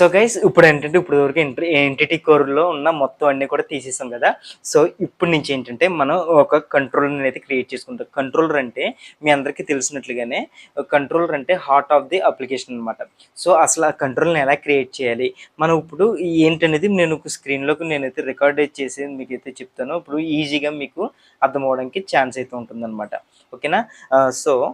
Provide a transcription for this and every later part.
So guys ఇప్పుడు ఏంటంటే ఇప్పుడు వరకు ఎంటిటీ కోర్లో ఉన్న మొత్తం అన్ని కూడా తీసేసాం కదా. సో ఇప్పుడు నుంచి ఏంటంటే మనం ఒక కంట్రోలర్ అయితే క్రియేట్ చేసుకుంటాం. కంట్రోలర్ అంటే మీ అందరికీ తెలిసినట్లుగానే కంట్రోలర్ అంటే హార్ట్ ఆఫ్ ది అప్లికేషన్ అనమాట సో అసలు ఆ కంట్రోల్ని ఎలా క్రియేట్ చేయాలి? మనం ఇప్పుడు ఏంటనేది నేను స్క్రీన్లోకి నేనైతే రికార్డ్ చేసి మీకు అయితే చెప్తాను. ఇప్పుడు ఈజీగా మీకు అర్థమవడానికి ఛాన్స్ అయితే ఉంటుందన్నమాట. ఓకేనా సో uh,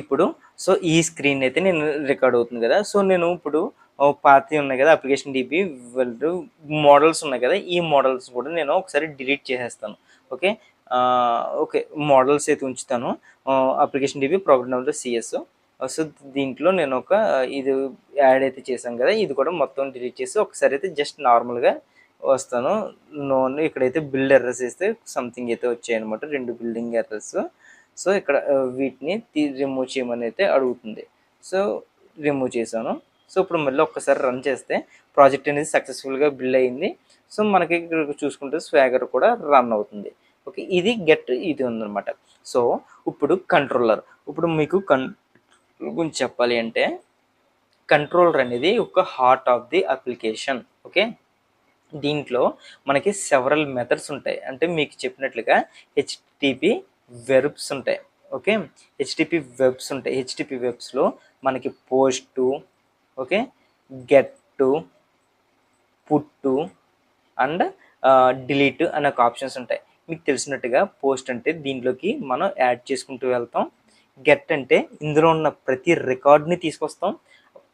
ఇప్పుడు సో ఈ స్క్రీన్ అయితే నేను రికార్డ్ అవుతుంది కదా. సో నేను ఇప్పుడు పాత ఉన్నాయి కదా అప్లికేషన్ డిపి మోడల్స్ ఉన్నాయి కదా ఈ మోడల్స్ కూడా నేను ఒకసారి డిలీట్ చేసేస్తాను. ఓకే ఓకే మోడల్స్ అయితే ఉంచుతాను. Application DP program number CS so దీంట్లో నేను ఒక ఇది యాడ్ అయితే చేశాను కదా ఇది కూడా మొత్తం డిలీట్ చేసి ఒకసారి అయితే జస్ట్ నార్మల్గా వస్తాను. నోన్ ఇక్కడైతే బిల్డ్ ఎర్రర్స్ వేస్తే సంథింగ్ అయితే వచ్చాయి అనమాట రెండు బిల్డింగ్ ఎర్రర్స్ సో ఇక్కడ వీటిని రిమూవ్ చేయమని అయితే అడుగుతుంది. సో రిమూవ్ చేశాను. సో ఇప్పుడు మళ్ళీ ఒక్కసారి రన్ చేస్తే ప్రాజెక్ట్ అనేది సక్సెస్ఫుల్గా బిల్డ్ అయింది. సో మనకి ఇక్కడ చూసుకుంటే స్వాగర్ కూడా రన్ అవుతుంది. ఓకే ఇది గెట్ ఇది ఉందన్నమాట. సో ఇప్పుడు కంట్రోలర్ ఇప్పుడు మీకు కన్ గురించి చెప్పాలి అంటే కంట్రోలర్ అనేది ఒక heart of the application okay దీంట్లో మనకి సెవరల్ మెథడ్స్ ఉంటాయి. అంటే మీకు చెప్పినట్లుగా హెచ్టిపి వెబ్స్ ఉంటాయి. ఓకే హెచ్టిపి వెబ్స్ ఉంటాయి. హెచ్టిపి వెబ్స్లో మనకి పోస్టు ఓకే? గెట్టు పుట్టు అండ్ డిలీట్ అనే ఒక ఆప్షన్స్ ఉంటాయి. మీకు తెలిసినట్టుగా పోస్ట్ అంటే దీంట్లోకి మనం యాడ్ చేసుకుంటూ వెళ్తాం. గెట్ అంటే ఇందులో ఉన్న ప్రతి రికార్డ్ని తీసుకొస్తాం.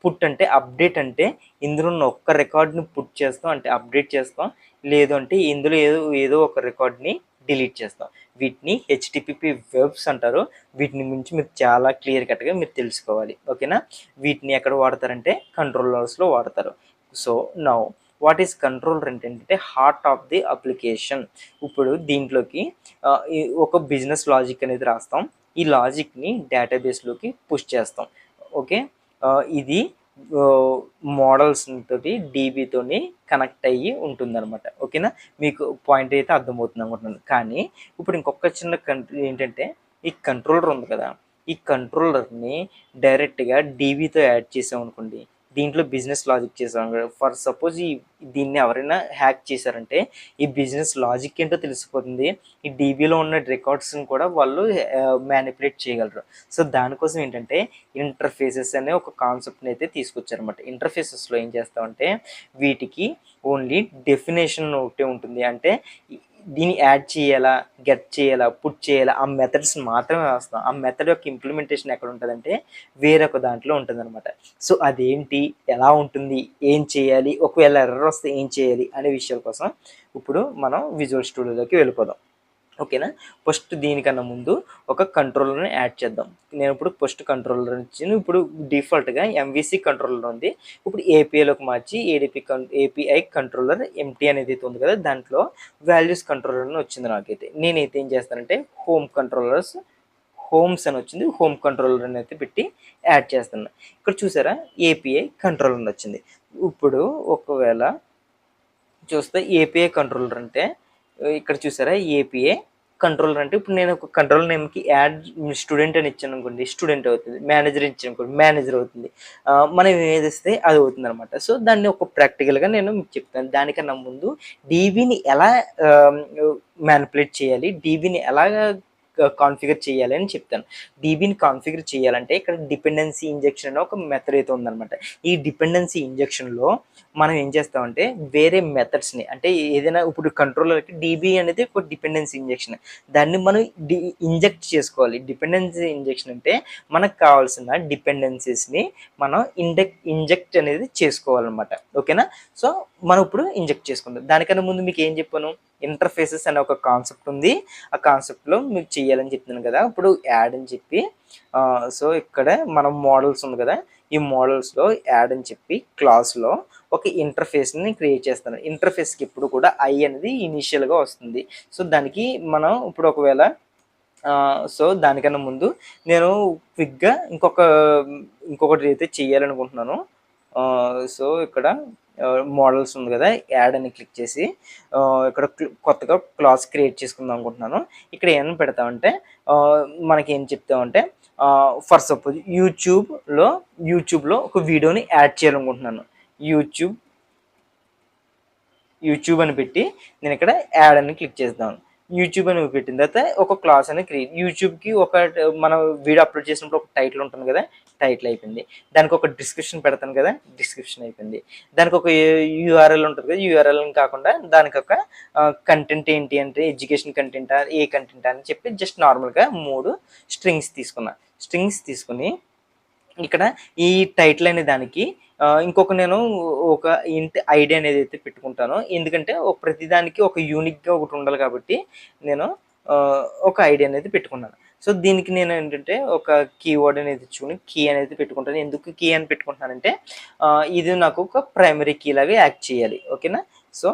పుట్ అంటే అప్డేట్ అంటే ఇందులో ఉన్న ఒక్క రికార్డ్ని పుట్ చేస్తాం. అంటే అప్డేట్ చేస్తాం. లేదు అంటే ఇందులో ఏదో ఏదో ఒక రికార్డ్ని డిలీట్ చేస్తాం. వీటిని హెచ్టిపిపి వెబ్స్ అంటారు. వీటిని గురించి మీరు చాలా క్లియర్ కట్గా మీరు తెలుసుకోవాలి. ఓకేనా వీటిని ఎక్కడ వాడతారంటే కంట్రోలర్స్లో వాడతారు. So now what is controller ఏంటంటే హార్ట్ ఆఫ్ ది అప్లికేషన్ ఇప్పుడు దీంట్లోకి ఒక బిజినెస్ లాజిక్ అనేది రాస్తాం. ఈ లాజిక్ని డేటాబేస్లోకి పుష్ చేస్తాం. ఓకే ఇది మోడల్స్ తోటి డీబీతోని కనెక్ట్ అయ్యి ఉంటుందన్నమాట. ఓకేనా? మీకు పాయింట్ అయితే అర్థమవుతుంది అనుకుంటున్నాను. కానీ ఇప్పుడు ఇంకొక చిన్న కంట్రీ ఏంటంటే ఈ కంట్రోలర్ ఉంది కదా? ఈ కంట్రోలర్ని డైరెక్ట్గా డీబీతో యాడ్ చేసాం అనుకోండి దీంట్లో బిజినెస్ లాజిక్ చేసాం ఫర్ సపోజ్ ఈ దీన్ని ఎవరైనా హ్యాక్ చేశారంటే ఈ బిజినెస్ లాజిక్ ఏంటో తెలిసిపోతుంది. ఈ డీబీలో ఉన్న రికార్డ్స్ని కూడా వాళ్ళు మ్యానిపులేట్ చేయగలరు. సో దానికోసం ఏంటంటే ఇంటర్ఫేసెస్ అనే ఒక కాన్సెప్ట్ని అయితే తీసుకొచ్చారనమాట ఇంటర్ఫేసెస్లో ఏం చేస్తామంటే వీటికి ఓన్లీ డెఫినేషన్ ఒకటే ఉంటుంది. అంటే దీన్ని యాడ్ చేయాలా గెట్ చేయాలా పుట్ చేయాలా ఆ మెథడ్స్ మాత్రమే రాస్తాం ఆ మెథడ్ యొక్క ఇంప్లిమెంటేషన్ ఎక్కడ ఉంటుందంటే వేరొక దాంట్లో ఉంటుంది అనమాట సో అదేంటి? ఎలా ఉంటుంది? ఏం చేయాలి? ఒకవేళ ఎర్రర్ వస్తే ఏం చేయాలి? అనే విషయాల కోసం ఇప్పుడు మనం విజువల్ స్టూడియోలోకి వెళ్ళిపోదాం. ఓకేనా? ఫస్ట్ దీనికన్నా ముందు ఒక కంట్రోలర్ని యాడ్ చేద్దాం. నేను ఇప్పుడు ఫస్ట్ కంట్రోలర్ ఇచ్చి ఇప్పుడు డిఫాల్ట్గా ఎంవిసి కంట్రోలర్ ఉంది. ఇప్పుడు ఏపీఐలోకి మార్చి ఏడిపి కం ఏపీఐ కంట్రోలర్ ఎంటీ అనేది అయితే ఉంది కదా దాంట్లో వాల్యూస్ కంట్రోలర్ అని వచ్చింది నాకైతే. నేనైతే ఏం చేస్తానంటే హోమ్ కంట్రోలర్స్ హోమ్స్ అని వచ్చింది. హోమ్ కంట్రోలర్ అని అయితే పెట్టి యాడ్ చేస్తున్నా ఇక్కడ చూసారా? ఏపీఐ కంట్రోలర్ అని వచ్చింది ఇప్పుడు ఒకవేళ చూస్తే ఏపీఐ కంట్రోలర్ అంటే ఇక్కడ చూసారా? ఏపీఏ కంట్రోలర్ అంటే ఇప్పుడు నేను ఒక కంట్రోల్ నేమ్కి యాడ్ స్టూడెంట్ అని ఇచ్చాను అనుకోండి స్టూడెంట్ అవుతుంది మేనేజర్ ఇచ్చాను అనుకోండి మేనేజర్ అవుతుంది. మనం మనం ఏదిస్తే అది అవుతుంది అనమాట సో దాన్ని ఒక ప్రాక్టికల్గా నేను మీకు చెప్తాను. దానికన్నా ముందు డీబీని ఎలా మ్యానిపులేట్ చేయాలి? డీబీని ఎలా Uh, కాన్ఫిగర్ చేయాలి అని చెప్తాను. డీబీని కాన్ఫిగర్ చేయాలంటే ఇక్కడ డిపెండెన్సీ ఇంజెక్షన్ అనే ఒక మెథడ్ అయితే ఉందన్నమాట. ఈ డిపెండెన్సీ ఇంజెక్షన్లో మనం ఏం చేస్తామంటే వేరే మెథడ్స్ని అంటే ఏదైనా ఇప్పుడు కంట్రోలర్కి డీబీ అనేది ఒక డిపెండెన్సీ ఇంజెక్షన్ దాన్ని మనం డి ఇంజెక్ట్ చేసుకోవాలి. డిపెండెన్సీ ఇంజెక్షన్ అంటే మనకు కావాల్సిన డిపెండెన్సీస్ని మనం ఇండెక్ ఇంజెక్ట్ అనేది చేసుకోవాలన్నమాట. ఓకేనా సో మనం ఇప్పుడు ఇంజెక్ట్ చేసుకుందాం. దానికన్నా ముందు మీకు ఏం చెప్పాను? ఇంటర్ఫేసెస్ అనే ఒక కాన్సెప్ట్ ఉంది. ఆ కాన్సెప్ట్లో మీకు చేయాలని చెప్తున్నాను కదా. ఇప్పుడు యాడ్ అని చెప్పి సో ఇక్కడ మనం మోడల్స్ ఉంది కదా. ఈ మోడల్స్లో యాడ్ అని చెప్పి క్లాస్లో ఒక ఇంటర్ఫేస్ని క్రియేట్ చేస్తాను ఇంటర్ఫేస్కి ఇప్పుడు కూడా ఐ అనేది ఇనీషియల్గా వస్తుంది. సో దానికి మనం ఇప్పుడు ఒకవేళ సో దానికన్నా ముందు నేను క్విక్గా ఇంకొక ఇంకొకటి అయితే చేయాలనుకుంటున్నాను. సో ఇక్కడ మోడల్స్ ఉంది కదా యాడ్ అని క్లిక్ చేసి ఇక్కడ కొత్తగా క్లాస్ క్రియేట్ చేసుకుందాం అనుకుంటున్నాను. ఇక్కడ ఏం పెడతామంటే మనకి ఏం చెప్తామంటే ఫర్ సపోజ్ యూట్యూబ్లో యూట్యూబ్లో ఒక వీడియోని యాడ్ చేయాలనుకుంటున్నాను. యూట్యూబ్ యూట్యూబ్ అని పెట్టి నేను ఇక్కడ యాడ్ అని క్లిక్ చేస్తాను యూట్యూబ్ అని పెట్టిన తర్వాత ఒక క్లాస్ అని క్రియేట్ యూట్యూబ్కి ఒక మనం వీడియో అప్లోడ్ చేసినప్పుడు ఒక టైటిల్ ఉంటుంది కదా టైటిల్ అయిపోయింది. దానికి ఒక డిస్క్రిప్షన్ పెడతాను కదా డిస్క్రిప్షన్ అయిపోయింది. దానికి ఒక యూఆర్ఎల్ ఉంటుంది కదా యూఆర్ఎల్ కాకుండా దానికి ఒక కంటెంట్ ఏంటి అంటే ఎడ్యుకేషన్ కంటెంట్ ఏ కంటెంట్ అని చెప్పి జస్ట్ నార్మల్గా మూడు స్ట్రింగ్స్ తీసుకున్నా. స్ట్రింగ్స్ తీసుకుని ఇక్కడ ఈ టైటిల్ అనే దానికి ఇంకొక నేను ఒక ఇంటి ఐడి అనేది అయితే పెట్టుకుంటాను. ఎందుకంటే ప్రతిదానికి ఒక యూనిక్గా ఒకటి ఉండాలి కాబట్టి నేను ఒక ఐడి అనేది పెట్టుకున్నాను. సో దీనికి నేను ఏంటంటే ఒక కీవర్డ్ అనేది ఇచ్చుకుని కీ అనేది పెట్టుకుంటాను. ఎందుకు కీ అని పెట్టుకుంటున్నానంటే ఇది నాకు ఒక ప్రైమరీ కీ లాగా యాడ్ చేయాలి. ఓకేనా సో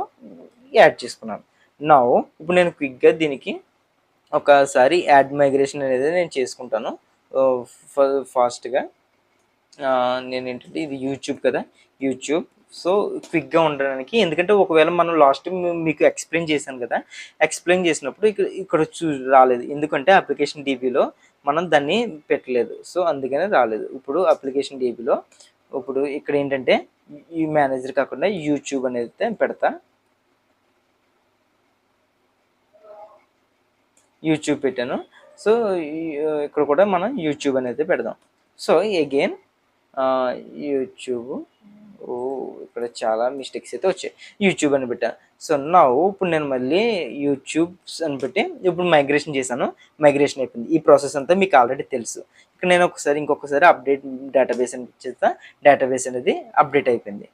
యాడ్ చేసుకున్నాను. నా ఇప్పుడు నేను క్విక్గా దీనికి ఒకసారి యాడ్ మైగ్రేషన్ అనేది నేను చేసుకుంటాను. ఫాస్ట్గా నేను ఏంటంటే ఇది యూట్యూబ్ కదా. యూట్యూబ్ సో క్విక్గా ఉండడానికి. ఎందుకంటే ఒకవేళ మనం లాస్ట్ మీకు ఎక్స్ప్లెయిన్ చేశాను కదా ఎక్స్ప్లెయిన్ చేసినప్పుడు ఇక్కడ ఇక్కడ చూ రాలేదు. ఎందుకంటే అప్లికేషన్ డీబీలో మనం దాన్ని పెట్టలేదు. సో అందుకనే రాలేదు. ఇప్పుడు అప్లికేషన్ డీబీలో ఇప్పుడు ఇక్కడ ఏంటంటే ఈ మేనేజర్ కాకుండా యూట్యూబ్ అనేది పెడతా. యూట్యూబ్ పెట్టాను. సో ఇక్కడ కూడా మనం యూట్యూబ్ అనేది పెడదాం. సో అగైన్ యూట్యూబ్ ఓ ఇక్కడ చాలా మిస్టేక్స్ అయితే వచ్చాయి. యూట్యూబ్ అని పెట్టాను సో నా ఇప్పుడు నేను మళ్ళీ యూట్యూబ్స్ అని పెట్టి ఇప్పుడు మైగ్రేషన్ చేశాను. మైగ్రేషన్ అయిపోయింది. ఈ ప్రాసెస్ అంతా మీకు ఆల్రెడీ తెలుసు. ఇక్కడ నేను ఒకసారి ఇంకొకసారి అప్డేట్ డేటాబేస్ అని చేస్తా. డేటాబేస్ అనేది అప్డేట్ అయిపోయింది.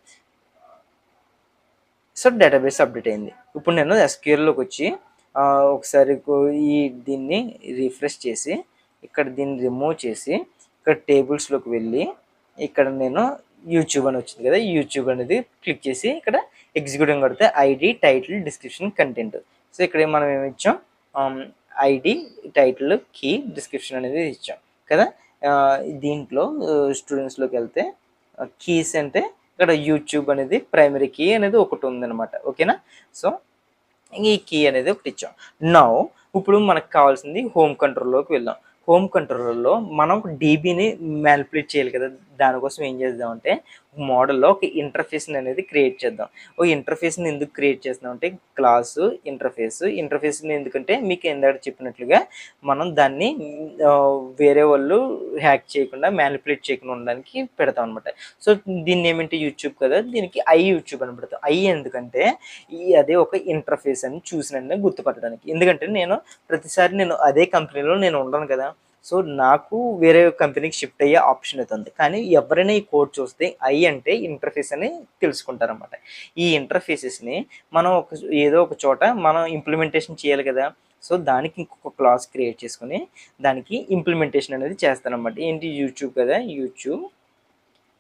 సో డేటాబేస్ అప్డేట్ అయింది. ఇప్పుడు నేను ఎస్క్యూఎల్లోకి వచ్చి ఒకసారి ఈ దీన్ని రిఫ్రెష్ చేసి ఇక్కడ దీన్ని రిమూవ్ చేసి ఇక్కడ టేబుల్స్లోకి వెళ్ళి ఇక్కడ నేను యూట్యూబ్ అని వచ్చింది కదా యూట్యూబ్ అనేది క్లిక్ చేసి ఇక్కడ ఎగ్జిక్యూటివ్ కొడితే ID title description content so ఇక్కడ మనం ఏమి ఇచ్చాం? ఐడి టైటిల్ కీ డిస్క్రిప్షన్ అనేది ఇచ్చాం కదా. Uh, దీంట్లో uh, స్టూడెంట్స్లోకి వెళ్తే uh, కీస్ అంటే ఇక్కడ యూట్యూబ్ అనేది ప్రైమరీ కీ అనేది ఒకటి ఉందన్నమాట. ఓకేనా సో ఈ కీ అనేది ఒకటి ఇచ్చాం. నౌ ఇప్పుడు మనకు కావాల్సింది హోమ్ కంట్రోల్లోకి వెళ్దాం. హోమ్ కంట్రోల్లో మనం డీబీని మ్యానిపులేట్ చేయాలి కదా. దానికోసం ఏం చేద్దామంటే మోడల్లో ఒక ఇంటర్ఫేస్ని అనేది క్రియేట్ చేద్దాం. ఓ ఇంటర్ఫేస్ని ఎందుకు క్రియేట్ చేస్తున్నాం అంటే క్లాసు ఇంటర్ఫేస్ ఇంటర్ఫేస్ని ఎందుకంటే మీకు ఎందాక చెప్పినట్లుగా మనం దాన్ని వేరే వాళ్ళు హ్యాక్ చేయకుండా మ్యానిపులేట్ చేయకుండా ఉండడానికి పెడతాం అనమాట సో దీన్ని ఏమంటే యూట్యూబ్ కదా దీనికి ఐ యూట్యూబ్ అని పెడతాం. ఐ ఎందుకంటే ఈ అదే ఒక ఇంటర్ఫేస్ అని చూసిన గుర్తుపట్టడానికి. ఎందుకంటే నేను ప్రతిసారి నేను అదే కంపెనీలో నేను ఉండను కదా. సో నాకు వేరే కంపెనీకి షిఫ్ట్ అయ్యే ఆప్షన్ అవుతుంది కానీ ఎవరైనా ఈ కోడ్ చూస్తే ఐ అంటే ఇంటర్ఫేస్ అని తెలుసుకుంటారనమాట ఈ ఇంటర్ఫేసెస్ని మనం ఒక ఏదో ఒక చోట మనం ఇంప్లిమెంటేషన్ చేయాలి కదా. సో దానికి ఇంకొక క్లాస్ క్రియేట్ చేసుకుని దానికి ఇంప్లిమెంటేషన్ అనేది చేస్తానన్నమాట ఏంటి? యూట్యూబ్ కదా. యూట్యూబ్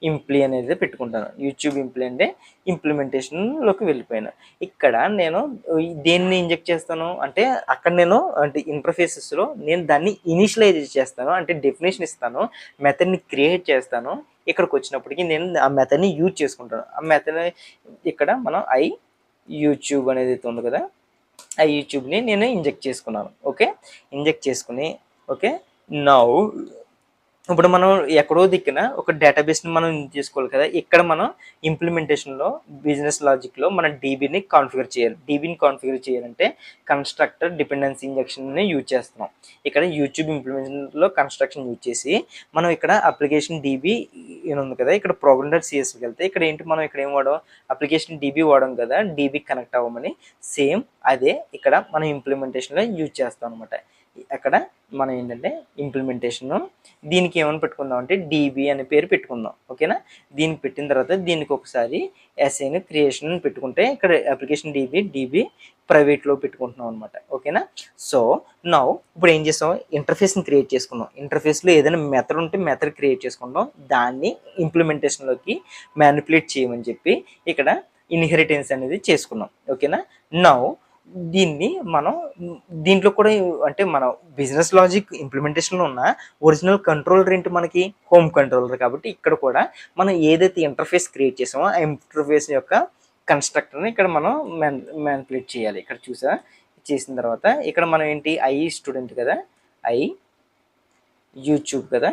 ఇంప్లి అనేది పెట్టుకుంటాను. యూట్యూబ్ ఇంప్లి అంటే ఇంప్లిమెంటేషన్లోకి వెళ్ళిపోయాను. ఇక్కడ నేను దేన్ని ఇంజెక్ట్ చేస్తాను అంటే అక్కడ నేను అంటే ఇంటర్ఫేసెస్లో నేను దాన్ని ఇనిషియలైజ్ చేస్తాను అంటే డెఫినేషన్ ఇస్తాను మెథడ్ని క్రియేట్ చేస్తాను. ఇక్కడికి వచ్చినప్పటికీ నేను ఆ మెథడ్ని యూజ్ చేసుకుంటాను. ఆ మెథడ్ ఇక్కడ మనం ఐ యూట్యూబ్ అనేది అయితే ఉంది కదా ఆ యూట్యూబ్ని నేను ఇంజెక్ట్ చేసుకున్నాను. ఓకే? ఇంజెక్ట్ చేసుకుని ఓకే? నౌ ఇప్పుడు మనం ఎక్కడో దిక్కున ఒక డేటాబేస్ని మనం చేసుకోవాలి కదా ఇక్కడ మనం ఇంప్లిమెంటేషన్లో బిజినెస్ లాజిక్లో మన డీబీని కాన్ఫిగర్ చేయాలి. డీబీని కాన్ఫిగర్ చేయాలంటే కన్స్ట్రక్టర్ డిపెండెన్సీ ఇంజెక్షన్ని యూజ్ చేస్తున్నాం. ఇక్కడ యూట్యూబ్ ఇంప్లిమెంటేషన్లో కన్స్ట్రక్షన్ యూజ్ చేసి మనం ఇక్కడ అప్లికేషన్ డీబీ ఉంది కదా ఇక్కడ ప్రోగ్రామ్ డాట్ సిఎస్కి వెళ్తే ఇక్కడ ఏంటి మనం ఇక్కడ ఏం వాడడం అప్లికేషన్ డీబీ వాడడం కదా డీబీ కనెక్ట్ అవ్వమని సేమ్ అదే ఇక్కడ మనం ఇంప్లిమెంటేషన్లో యూజ్ చేస్తాం అనమాట అక్కడ మనం ఏంటంటే ఇంప్లిమెంటేషన్ దీనికి ఏమని పెట్టుకుందాం అంటే డీబీ అనే పేరు పెట్టుకుందాం ఓకేనా దీనికి పెట్టిన తర్వాత దీనికి ఒకసారి ఎస్ఐని క్రియేషన్ పెట్టుకుంటే ఇక్కడ అప్లికేషన్ డీబీ డీబీ ప్రైవేట్లో పెట్టుకుంటున్నాం అనమాట ఓకేనా సో నౌ ఇప్పుడు ఏం చేస్తాం? ఇంటర్ఫేస్ని క్రియేట్ చేసుకున్నాం ఇంటర్ఫేస్లో ఏదైనా మెథడ్ ఉంటే మెథడ్ క్రియేట్ చేసుకుంటాం దాన్ని ఇంప్లిమెంటేషన్లోకి మ్యానిపులేట్ చేయమని చెప్పి ఇక్కడ ఇన్హెరిటెన్స్ అనేది చేసుకున్నాం ఓకేనా నౌ? దీన్ని మనం దీంట్లో కూడా అంటే మన బిజినెస్ లాజిక్ ఇంప్లిమెంటేషన్లో ఉన్న ఒరిజినల్ కంట్రోలర్ ఏంటి మనకి హోమ్ కంట్రోలర్ కాబట్టి ఇక్కడ కూడా మనం ఏదైతే ఇంటర్ఫేస్ క్రియేట్ చేసామో ఆ ఇంటర్ఫేస్ యొక్క కన్స్ట్రక్టర్ని ఇక్కడ మనం మ్యాన్ మ్యానిపులేట్ చేయాలి. ఇక్కడ చూసా? చేసిన తర్వాత ఇక్కడ మనం ఏంటి? ఐ స్టూడెంట్ కదా. ఐ యూట్యూబ్ కదా.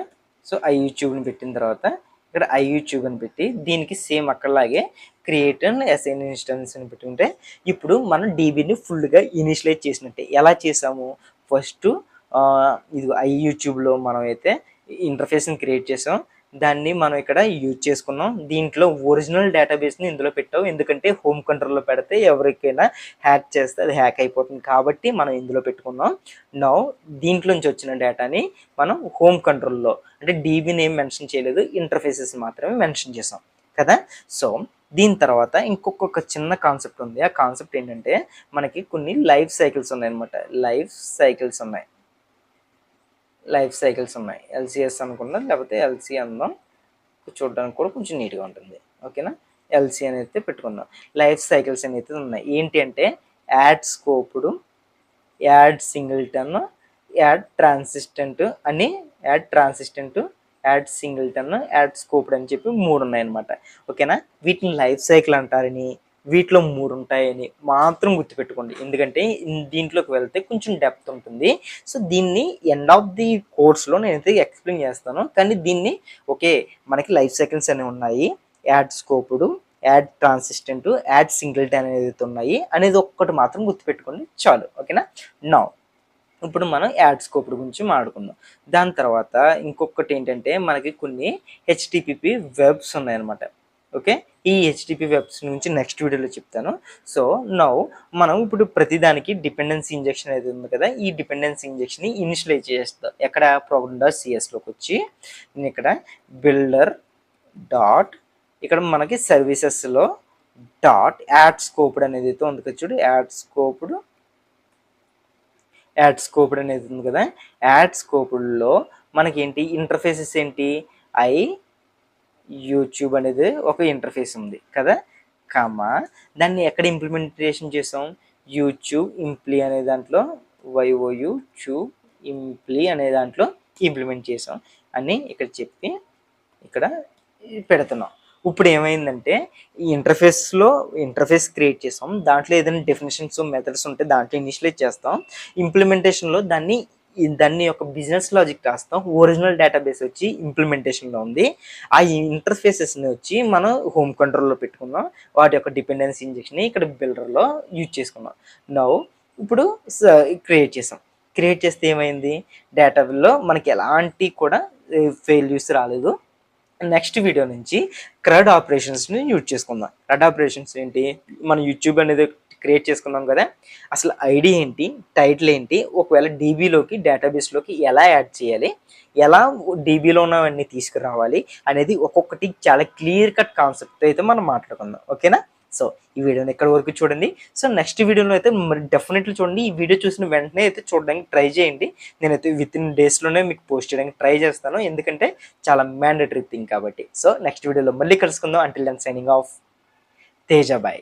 సో ఐ యూట్యూబ్ని పెట్టిన తర్వాత ఇక్కడ ఐ యూట్యూబ్ అని పెట్టి దీనికి సేమ్ అక్కడలాగే క్రియేట్ అండ్ ఎస్ఎన్ ఇన్స్టెన్స్ అని పెట్టుకుంటే ఇప్పుడు మనం డీబీని ఫుల్గా ఇనిషియలైజ్ చేసినట్టే. ఎలా చేసాము? ఫస్ట్ ఇది ఐ యూట్యూబ్లో మనం అయితే ఇంటర్ఫేస్ని క్రియేట్ చేసాం. దాన్ని మనం ఇక్కడ యూజ్ చేసుకున్నాం. దీంట్లో ఒరిజినల్ డేటాబేస్ని ఇందులో పెట్టాం ఎందుకంటే హోమ్ కంట్రోల్లో పెడితే ఎవరికైనా హ్యాక్ చేస్తే అది హ్యాక్ అయిపోతుంది కాబట్టి మనం ఇందులో పెట్టుకున్నాం. నౌ దీంట్లో నుంచి వచ్చిన డేటాని మనం హోమ్ కంట్రోల్లో అంటే డీబీ ఏం మెన్షన్ చేయలేదు ఇంటర్ఫేసెస్ మాత్రమే మెన్షన్ చేసాం కదా? సో దీని తర్వాత ఇంకొక చిన్న కాన్సెప్ట్ ఉంది. ఆ కాన్సెప్ట్ ఏంటంటే మనకి కొన్ని లైఫ్ సైకిల్స్ ఉన్నాయి అనమాట లైఫ్ సైకిల్స్ ఉన్నాయి. లైఫ్ సైకిల్స్ ఉన్నాయి. ఎల్సిఎస్ అనుకుందాం లేకపోతే ఎల్సి అందాం చూడడానికి కూడా కొంచెం నీట్గా ఉంటుంది. ఓకేనా? ఎల్సి అనేది పెట్టుకుందాం. లైఫ్ సైకిల్స్ అనేది ఉన్నాయి. ఏంటి అంటే add scoped add singleton add transient అని add transient add singleton add scoped అని చెప్పి మూడు ఉన్నాయన్నమాట. ఓకేనా? వీటిని లైఫ్ సైకిల్ అంటారని వీటిలో మూడు ఉంటాయని మాత్రం గుర్తుపెట్టుకోండి. ఎందుకంటే దీంట్లోకి వెళ్తే కొంచెం డెప్త్ ఉంటుంది. సో దీన్ని ఎండ్ ఆఫ్ ది కోర్స్లో నేనైతే ఎక్స్ప్లెయిన్ చేస్తాను. కానీ దీన్ని ఓకే మనకి లైఫ్ సైకిల్స్ అనేవి ఉన్నాయి. Add scoped add transient add singleton అనేది ఉన్నాయి అనేది ఒక్కటి మాత్రం గుర్తుపెట్టుకోండి చాలు. ఓకేనా నా? ఇప్పుడు మనం యాడ్ స్కోప్ గురించి మాట్లాడుకుందాం. దాని తర్వాత ఇంకొకటి ఏంటంటే మనకి కొన్ని హెచ్టిపిపి వెబ్స్ ఉన్నాయన్నమాట. ఓకే? ఈ హెచ్డిపి వెబ్స్ నుంచి నెక్స్ట్ వీడియోలో చెప్తాను. సో నౌ మనం ఇప్పుడు ప్రతిదానికి డిపెండెన్సీ ఇంజెక్షన్ అయితే ఉంది కదా? ఈ డిపెండెన్సీ ఇంజెక్షన్ని ఇనిషియలైజ్ చేస్తాం. ఎక్కడ? ప్రోగ్రామ్ డాట్ సిఎస్లోకి వచ్చి. నేను ఇక్కడ బిల్డర్ డాట్ ఇక్కడ మనకి సర్వీసెస్లో డాట్ యాడ్ స్కోప్డ్ అనేది అయితే ఉంది కదా చూడు. యాడ్ స్కోప్డ్ యాడ్ స్కోప్డ్ అనేది ఉంది కదా? యాడ్ స్కోప్డ్లో మనకి ఏంటి? ఇంటర్ఫేసెస్ ఏంటి? ఐ యూట్యూబ్ అనేది ఒక ఇంటర్ఫేస్ ఉంది కదా? కామా దాన్ని ఎక్కడ ఇంప్లిమెంటేషన్ చేసాం? యూట్యూబ్ ఇంప్లీ అనే దాంట్లో వైఓయు ట్యూబ్ ఇంప్లీ అనే దాంట్లో ఇంప్లిమెంట్ చేసాం అని ఇక్కడ చెప్పి ఇక్కడ పెడుతున్నాం. ఇప్పుడు ఏమైందంటే ఈ ఇంటర్ఫేస్లో ఇంటర్ఫేస్ క్రియేట్ చేసాం. దాంట్లో ఏదైనా డెఫినేషన్స్ మెథడ్స్ ఉంటే దాంట్లో ఇనిషియలైజ్ చేస్తాం. ఇంప్లిమెంటేషన్లో దాన్ని దాన్ని యొక్క బిజినెస్ లాజిక్ రాస్తాం. ఒరిజినల్ డేటాబేస్ వచ్చి ఇంప్లిమెంటేషన్లో ఉంది. ఆ ఇంటర్ఫేసెస్ని వచ్చి మనం హోమ్ కంట్రోల్లో పెట్టుకున్నాం వాటి యొక్క డిపెండెన్సీ ఇంజెక్షన్ ఇక్కడ బిల్డర్లో యూజ్ చేసుకున్నాం నౌ ఇప్పుడు క్రియేట్ చేసాం. క్రియేట్ చేస్తే ఏమైంది? డేటాలో మనకి ఎలాంటి కూడా ఫెయిల్యూస్ రాలేదు. నెక్స్ట్ వీడియో నుంచి క్రడ్ ఆపరేషన్స్ని యూజ్ చేసుకుందాం. క్రడ్ ఆపరేషన్స్ ఏంటి? మన యూట్యూబ్ అనేది క్రియేట్ చేసుకున్నాం కదా. అసలు ఐడి ఏంటి? టైటిల్ ఏంటి? ఒకవేళ డీబీలోకి డేటాబేస్లోకి ఎలా యాడ్ చేయాలి? ఎలా డీబీలో ఉన్నవన్నీ తీసుకురావాలి? అనేది ఒక్కొక్కటి చాలా క్లియర్ కట్ కాన్సెప్ట్ అయితే మనం మాట్లాడుకుందాం. ఓకేనా? సో ఈ వీడియోని ఎక్కడి వరకు చూడండి. సో నెక్స్ట్ వీడియోలో అయితే మరి డెఫినెట్లీ చూడండి. ఈ వీడియో చూసిన వెంటనే అయితే చూడడానికి ట్రై చేయండి. నేనైతే విత్ ఇన్ డేస్లోనే మీకు పోస్ట్ చేయడానికి ట్రై చేస్తాను. ఎందుకంటే చాలా మ్యాండటరీ థింగ్ కాబట్టి. సో నెక్స్ట్ వీడియోలో మళ్ళీ కలుసుకుందాం. Until then signing off Tejabai